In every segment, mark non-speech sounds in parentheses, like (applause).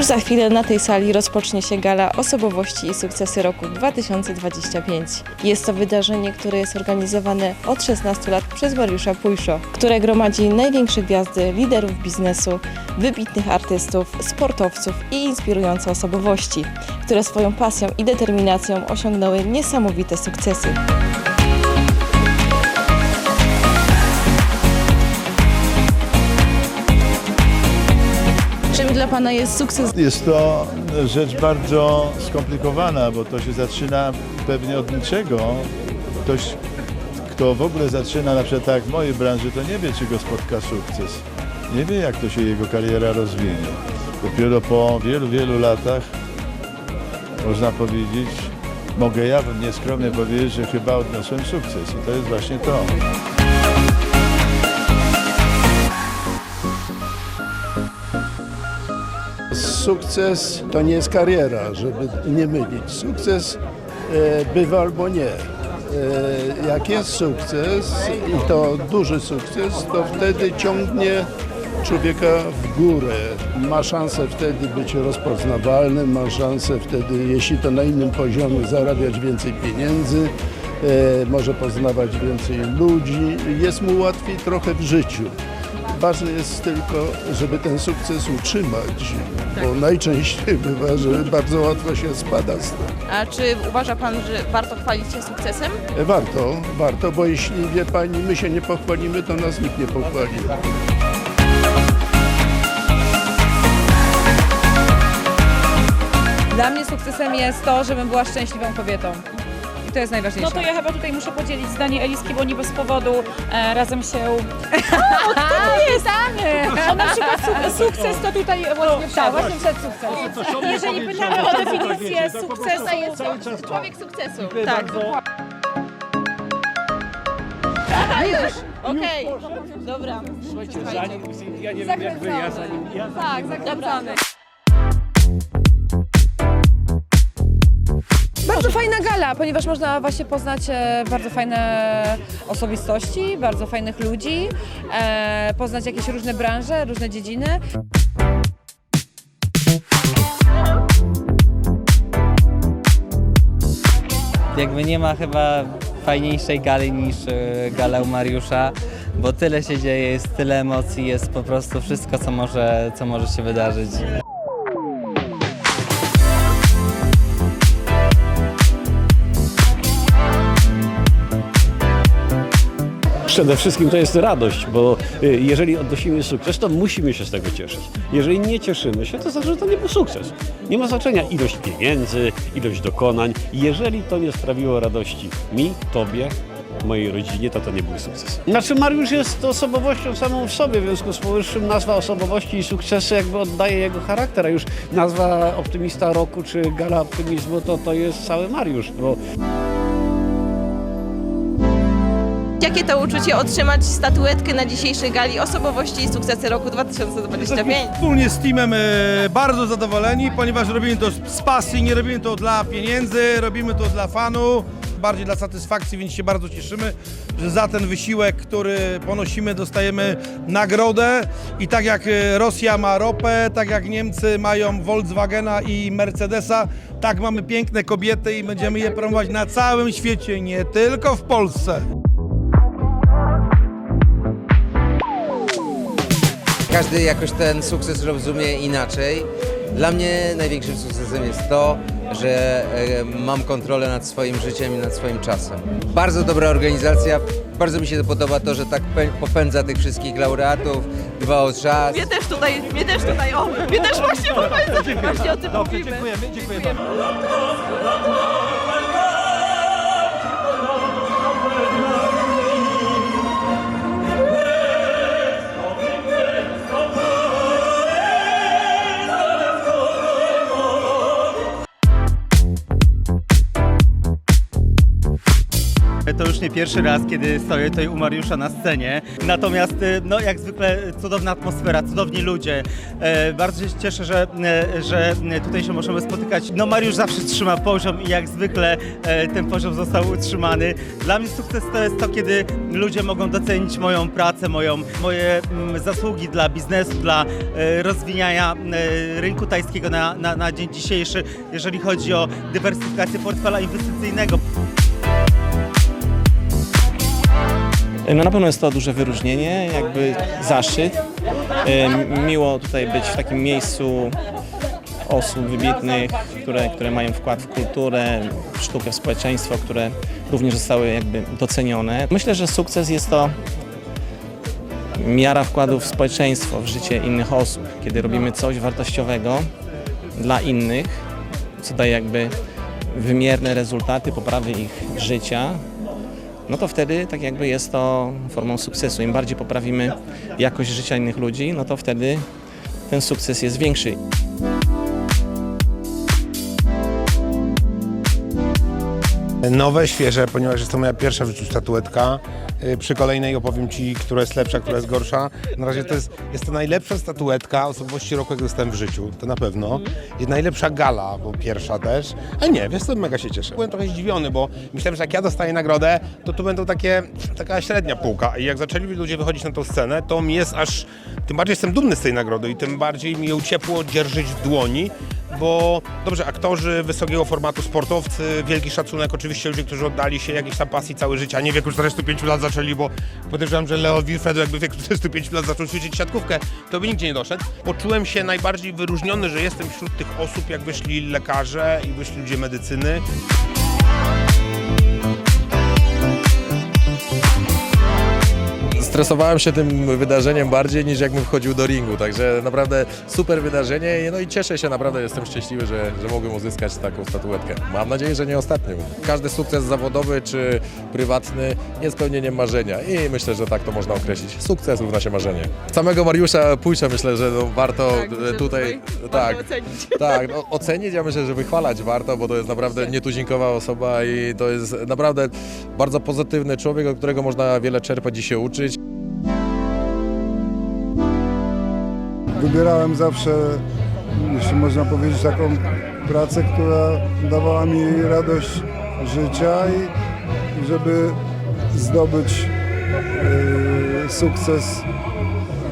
Już za chwilę na tej sali rozpocznie się gala osobowości i sukcesy roku 2025. Jest to wydarzenie, które jest organizowane od 16 lat przez Mariusza Pujszo, które gromadzi największe gwiazdy, liderów biznesu, wybitnych artystów, sportowców i inspirujące osobowości, które swoją pasją i determinacją osiągnęły niesamowite sukcesy. Dla Pana jest sukces? Jest to rzecz bardzo skomplikowana, bo to się zaczyna pewnie od niczego. Ktoś, kto w ogóle zaczyna na przykład tak w mojej branży, to nie wie, czy go spotka sukces. Nie wie, jak to się jego kariera rozwinie. Dopiero po wielu, wielu latach można powiedzieć, mogę ja nieskromnie powiedzieć, że chyba odniosłem sukces. I to jest właśnie to. Sukces to nie jest kariera, żeby nie mylić. Sukces e, bywa albo nie. E, jak jest sukces i to duży sukces, to wtedy ciągnie człowieka w górę. Ma szansę wtedy być rozpoznawalny, ma szansę wtedy, jeśli to na innym poziomie, zarabiać więcej pieniędzy, e, może poznawać więcej ludzi. Jest mu łatwiej trochę w życiu. Ważne jest tylko, żeby ten sukces utrzymać, bo najczęściej bywa, że bardzo łatwo się spada z tym. A czy uważa Pan, że warto chwalić się sukcesem? Warto, warto, bo jeśli wie Pani, my się nie pochwalimy, to nas nikt nie pochwali. Dla mnie sukcesem jest to, żebym była szczęśliwą kobietą. I to jest najważniejsze. No to ja chyba tutaj muszę podzielić zdanie Eliski, bo nie bez powodu e, razem się... (laughs) O, na przykład su sukces to tutaj właśnie Tak, wszedł. właśnie przed sukces. Jeżeli pytamy o definicję sukcesu, Człowiek sukcesu. tak, A już, okej. Dobra. Ja nie wiem jak wy, ja zanim ja Tak, zakręcamy. Fajna gala, ponieważ można właśnie poznać e, bardzo fajne osobistości, bardzo fajnych ludzi, e, poznać jakieś różne branże, różne dziedziny. Jakby nie ma chyba fajniejszej gali niż e, gala u Mariusza, bo tyle się dzieje, jest tyle emocji, jest po prostu wszystko, co może, co może się wydarzyć. Przede wszystkim to jest radość, bo y, jeżeli odnosimy sukces, to musimy się z tego cieszyć. Jeżeli nie cieszymy się, to znaczy, że to nie był sukces. Nie ma znaczenia ilość pieniędzy, ilość dokonań. Jeżeli to nie sprawiło radości mi, tobie, mojej rodzinie, to to nie był sukces. Znaczy Mariusz jest osobowością samą w sobie, w związku z powyższym nazwa osobowości i sukcesy jakby oddaje jego charakter, a już nazwa optymista roku czy gala optymizmu to, to jest cały Mariusz, bo Jakie to uczucie otrzymać statuetkę na dzisiejszej gali osobowości i sukcesy roku 2025? Wspólnie z teamem e, bardzo zadowoleni, ponieważ robimy to z- pasji, nie robimy to dla pieniędzy, robimy to dla fanu, bardziej dla satysfakcji, więc się bardzo cieszymy, że za ten wysiłek, który ponosimy, dostajemy nagrodę i tak jak e, Rosja ma ropę, tak jak Niemcy mają Volkswagena i Mercedesa, tak mamy piękne kobiety i będziemy je promować na całym świecie, nie tylko w Polsce. Każdy jakoś ten sukces rozumie inaczej. Dla mnie największym sukcesem jest to, że e, mam kontrolę nad swoim życiem i nad swoim czasem. Bardzo dobra organizacja. Bardzo mi się podoba to, że tak pę- popędza tych wszystkich laureatów, dba o czas. Mnie też tutaj, mnie też tutaj, o, mnie też właśnie popędza. Właśnie o tym mówimy. dziękujemy, dziękujemy. To pierwszy raz, kiedy stoję tutaj u Mariusza na scenie. Natomiast, y, no jak zwykle, cudowna atmosfera, cudowni ludzie. E, Bardzo się cieszę, że, e, że tutaj się możemy spotykać. No Mariusz zawsze trzyma poziom i jak zwykle e, ten poziom został utrzymany. Dla mnie sukces to jest to, kiedy ludzie mogą docenić moją pracę, moją, moje mm, zasługi dla biznesu, dla rozwijania rynku tajskiego na, na, na dzień dzisiejszy, jeżeli chodzi o dywersyfikację portfela inwestycyjnego. No na pewno jest to duże wyróżnienie, jakby zaszczyt. Miło tutaj być w takim miejscu osób wybitnych, które, które mają wkład w kulturę, w sztukę, w społeczeństwo, które również zostały jakby docenione. Myślę, że sukces jest to miara wkładu w społeczeństwo, w życie innych osób. Kiedy robimy coś wartościowego dla innych, co daje jakby wymierne rezultaty poprawy ich życia, no to wtedy tak jakby jest to formą sukcesu. Im bardziej poprawimy jakość życia innych ludzi, no to wtedy ten sukces jest większy. Nowe, świeże, ponieważ jest to moja pierwsza w życiu statuetka. Y, Przy kolejnej opowiem Ci, która jest lepsza, która jest gorsza. Na razie to jest, jest to najlepsza statuetka osobowości roku, jak dostałem w życiu, to na pewno. I najlepsza gala, bo pierwsza też. A nie, wiesz co, mega się cieszę. Byłem trochę zdziwiony, bo myślałem, że jak ja dostaję nagrodę, to tu będą takie, taka średnia półka. I jak zaczęli ludzie wychodzić na tą scenę, to mi jest aż, tym bardziej jestem dumny z tej nagrody i tym bardziej mi ją ciepło dzierżyć w dłoni, bo dobrze, aktorzy wysokiego formatu, sportowcy, wielki szacunek, oczywiście ludzie, którzy oddali się jakiejś tam pasji całe życie, a nie w wieku 45 lat zaczęli, bo podejrzewam, że Leo Wilfred jakby w wieku 45 lat zaczął ćwiczyć siatkówkę, to by nigdzie nie doszedł. Poczułem się najbardziej wyróżniony, że jestem wśród tych osób, jak wyszli lekarze i wyszli ludzie medycyny. Stresowałem się tym wydarzeniem bardziej niż jakbym wchodził do ringu, także naprawdę super wydarzenie no i cieszę się, naprawdę jestem szczęśliwy, że, że mogłem uzyskać taką statuetkę. Mam nadzieję, że nie ostatnią. Każdy sukces zawodowy czy prywatny jest spełnieniem marzenia i myślę, że tak to można określić. Sukces równa się marzenie. Samego Mariusza Pójsza myślę, że no, warto e, tutaj, tak, (laughs) tak no, ocenić, ja myślę, że wychwalać warto, bo to jest naprawdę nietuzinkowa osoba i to jest naprawdę bardzo pozytywny człowiek, od którego można wiele czerpać i się uczyć. Wybierałem zawsze, jeśli można powiedzieć, taką pracę, która dawała mi radość życia i żeby zdobyć e, sukces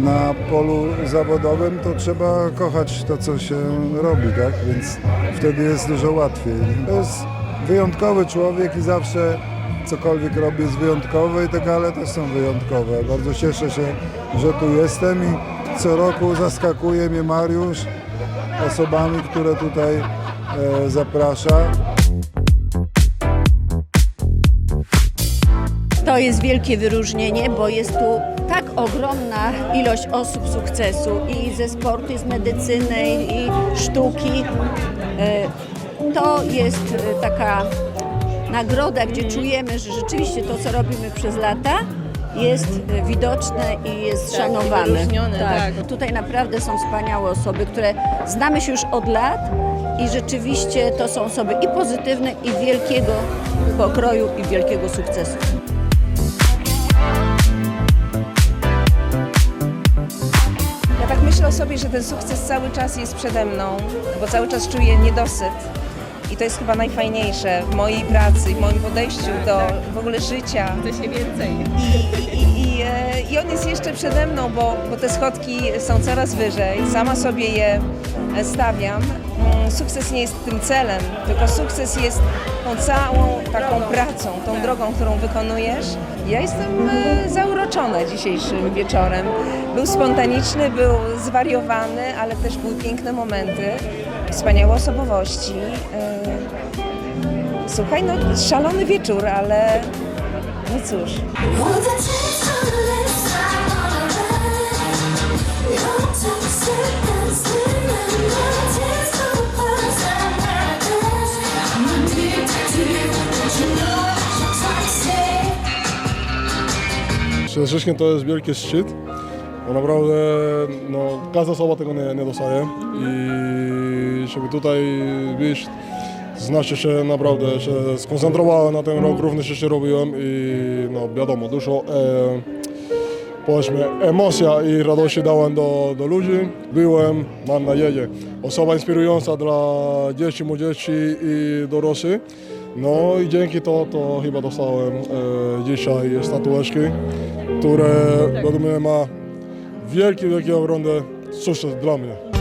na polu zawodowym, to trzeba kochać to, co się robi, tak? Więc wtedy jest dużo łatwiej. To jest wyjątkowy człowiek i zawsze cokolwiek robi jest wyjątkowe i te gale też są wyjątkowe. Bardzo cieszę się, że tu jestem i co roku zaskakuje mnie Mariusz osobami, które tutaj e, zaprasza. To jest wielkie wyróżnienie, bo jest tu tak ogromna ilość osób sukcesu i ze sportu, i z medycyny, i sztuki. E, To jest e, taka nagroda, gdzie czujemy, że rzeczywiście to, co robimy przez lata, jest widoczne i jest szanowane. wyróżnione, tak. Tutaj naprawdę są wspaniałe osoby, które znamy się już od lat i rzeczywiście to są osoby i pozytywne, i wielkiego pokroju, i wielkiego sukcesu. Ja tak myślę o sobie, że ten sukces cały czas jest przede mną, bo cały czas czuję niedosyt. I to jest chyba najfajniejsze w mojej pracy, w moim podejściu do w ogóle życia. To się więcej. I, i, i, e, I on jest jeszcze przede mną, bo, bo te schodki są coraz wyżej. Sama sobie je e, stawiam. Mm, Sukces nie jest tym celem, tylko sukces jest tą całą taką pracą, tą drogą, którą wykonujesz. Ja jestem e, zauroczona dzisiejszym wieczorem. Był spontaniczny, był zwariowany, ale też były piękne momenty, wspaniałe osobowości. E, Słuchaj, no szalony wieczór, ale no cóż. Przede wszystkim to jest wielki szczyt, bo naprawdę no, każda osoba tego nie, nie dostaje i żeby tutaj być Znaczy się naprawdę się skoncentrowałem na ten rok, również się robiłem i no wiadomo, dużo e, powiedzmy emocja i radości dałem do, do ludzi. Byłem, mam nadzieję, osoba inspirująca dla dzieci, młodzieży i dorosłych. No i dzięki to, to chyba dostałem e, dzisiaj statueczki, które według mnie ma wielki, wielki ogromny sukces dla mnie.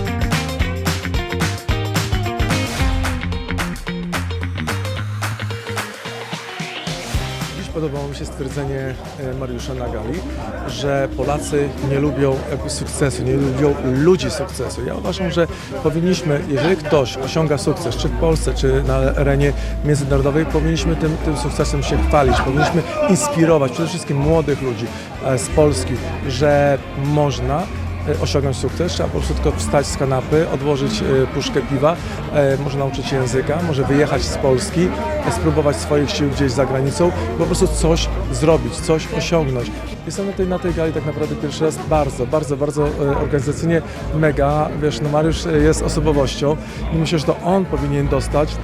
Podobało mi się stwierdzenie e, Mariusza na gali, że Polacy nie lubią jakby sukcesu, nie lubią ludzi sukcesu. Ja uważam, że powinniśmy, jeżeli ktoś osiąga sukces, czy w Polsce, czy na arenie międzynarodowej, powinniśmy tym, tym sukcesem się chwalić, powinniśmy inspirować przede wszystkim młodych ludzi e, z Polski, że można e, osiągnąć sukces, trzeba po prostu tylko wstać z kanapy, odłożyć e, puszkę piwa, e, może nauczyć się języka, może wyjechać z Polski, e, spróbować swoich sił gdzieś za granicą, po prostu coś zrobić, coś osiągnąć. Jestem na tej, na tej gali tak naprawdę pierwszy raz bardzo, bardzo, bardzo e, organizacyjnie mega, wiesz, no Mariusz e, jest osobowością i myślę, że to on powinien dostać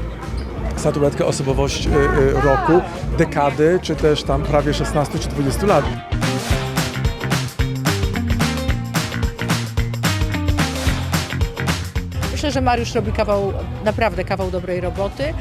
statuetkę osobowość e, e, roku, dekady, czy też tam prawie 16 czy 20 lat. Myślę, że Mariusz robi kawał, naprawdę kawał dobrej roboty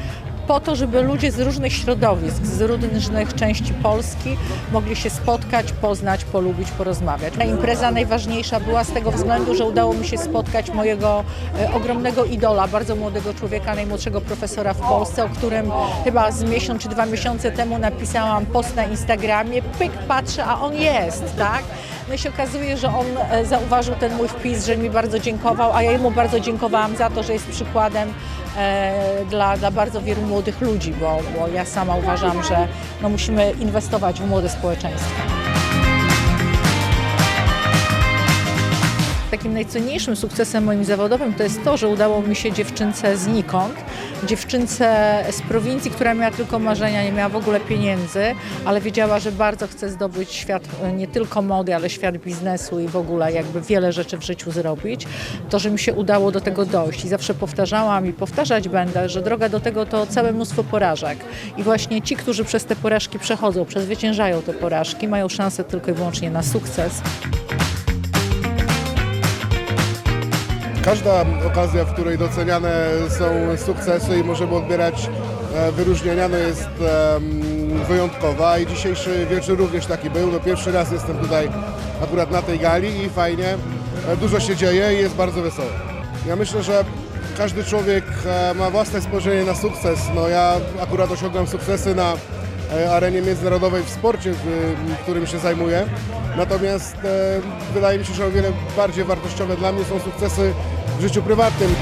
po to, żeby ludzie z różnych środowisk, z różnych części Polski mogli się spotkać, poznać, polubić, porozmawiać. Ta impreza najważniejsza była z tego względu, że udało mi się spotkać mojego e, ogromnego idola, bardzo młodego człowieka, najmłodszego profesora w Polsce, o którym chyba z miesiąc czy dwa miesiące temu napisałam post na Instagramie, pyk, patrzę, a on jest, tak? No i się okazuje, że on e, zauważył ten mój wpis, że mi bardzo dziękował, a ja mu bardzo dziękowałam za to, że jest przykładem e, dla, dla bardzo wielu młodych ludzi, bo, bo ja sama uważam, że no, musimy inwestować w młode społeczeństwo. Takim najcenniejszym sukcesem moim zawodowym to jest to, że udało mi się dziewczynce znikąd, dziewczynce z prowincji, która miała tylko marzenia, nie miała w ogóle pieniędzy, ale wiedziała, że bardzo chce zdobyć świat e, nie tylko mody, ale świat biznesu i w ogóle jakby wiele rzeczy w życiu zrobić, to, że mi się udało do tego dojść. I zawsze powtarzałam i powtarzać będę, że droga do tego to całe mnóstwo porażek. I właśnie ci, którzy przez te porażki przechodzą, przezwyciężają te porażki, mają szansę tylko i wyłącznie na sukces. Każda okazja, w której doceniane są sukcesy i możemy odbierać e, wyróżnienia, no jest wyjątkowa i dzisiejszy wieczór również taki był. No pierwszy raz jestem tutaj akurat na tej gali i fajnie, e, dużo się dzieje i jest bardzo wesoło. Ja myślę, że każdy człowiek e, ma własne spojrzenie na sukces. No ja akurat osiągam sukcesy na arenie międzynarodowej w sporcie, którym się zajmuję. Natomiast e, wydaje mi się, że o wiele bardziej wartościowe dla mnie są sukcesy w życiu prywatnym.